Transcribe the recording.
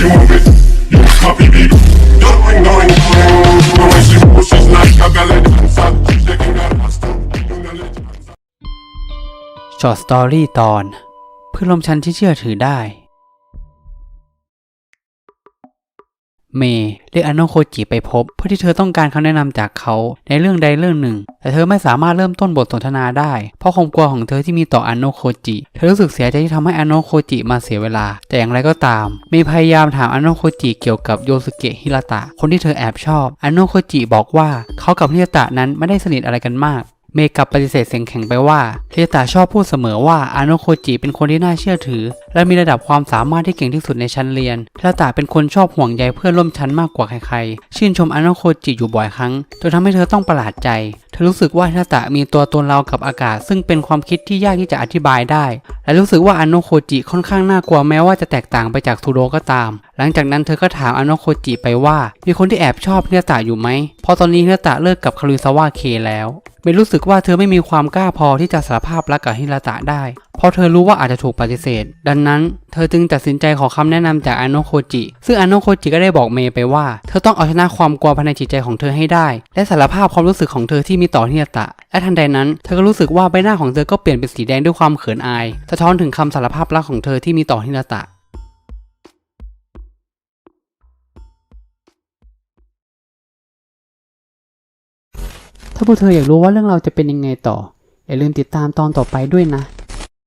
you move it. You copy me. Going, going, going. The way she moves, she's like a belly dancer. She's shaking her ass to the dancer. ช็อตสตอรี่ตอน เพื่อนร่วมชั้นที่เชื่อถือได้ เมย์เรียกอโนโคจิไปพบ เพื่อที่เธอต้องการคำแนะนำจากเขาในเรื่องใดเรื่องหนึ่ง แต่เธอไม่สามารถเริ่มต้นบทสนทนาได้ เพราะความกลัวของเธอที่มีต่ออโนโคจิ เธอรู้สึกเสียใจที่ทำให้อโนโคจิมาเสียเวลา แต่อย่างไรก็ตาม เมย์พยายามถามอโนโคจิเกี่ยวกับโยสุเกะฮิราตะคนที่เธอแอบชอบอโนโคจิบอกว่าเขากับฮิราตะนั้นไม่ได้สนิทอะไรกันมาก เมย์กลับปฏิเสธเสียงแข็งไปว่าเทตาชอบพูดเสมอว่าอาโนโคจิเป็นคนที่น่าเชื่อถือ และมีระดับความสามารถที่เก่งที่สุดในชั้นเรียนเทตาเป็นคนชอบห่วงใยเพื่อนร่วมชั้นมากกว่าใครๆ ชื่นชมอาโนโคจิอยู่บ่อยครั้งจนทำให้เธอต้องประหลาดใจ เธอรู้สึกว่าเทตามีตัวตนเรากับอากาศ ซึ่งเป็นความคิดที่ยากที่จะอธิบายได้ และรู้สึกว่าอโนโคจิค่อนข้างน่ากลัวแม้ว่าจะแตกต่างไปจากทูโรก็ตาม หลังจากนั้นเธอก็ถามอโนโคจิไปว่า มีคนที่แอบชอบเนตาอยู่ไหมเพราะตอนนี้เนตาเลิกกับคารุซาวะเคแล้วเมย์รู้สึกว่าเธอไม่มีความกล้าพอที่จะสารภาพรักกับฮิราตะได้ เพราะเธอรู้ว่าอาจจะถูกปฏิเสธ ดังนั้นเธอจึงตัดสินใจขอคำแนะนำจากอาโนโคจิ ซึ่งอาโนโคจิก็ได้บอกเมย์ไปว่า เธอต้องเอาชนะความกลัวภายในจิตใจของเธอให้ได้ และสารภาพความรู้สึกของเธอที่มีต่อฮิราตะ และทันใดนั้นเธอก็รู้สึกว่าใบหน้าของเธอก็เปลี่ยนเป็นสีแดงด้วยความเขินอายสะท้อนถึงคำสารภาพรักของเธอที่มีต่อฮินาตะ ถ้าพวกเธออยากรู้ว่าเรื่องเราจะเป็นยังไงต่อ อย่าลืมติดตามตอนต่อไปด้วยนะ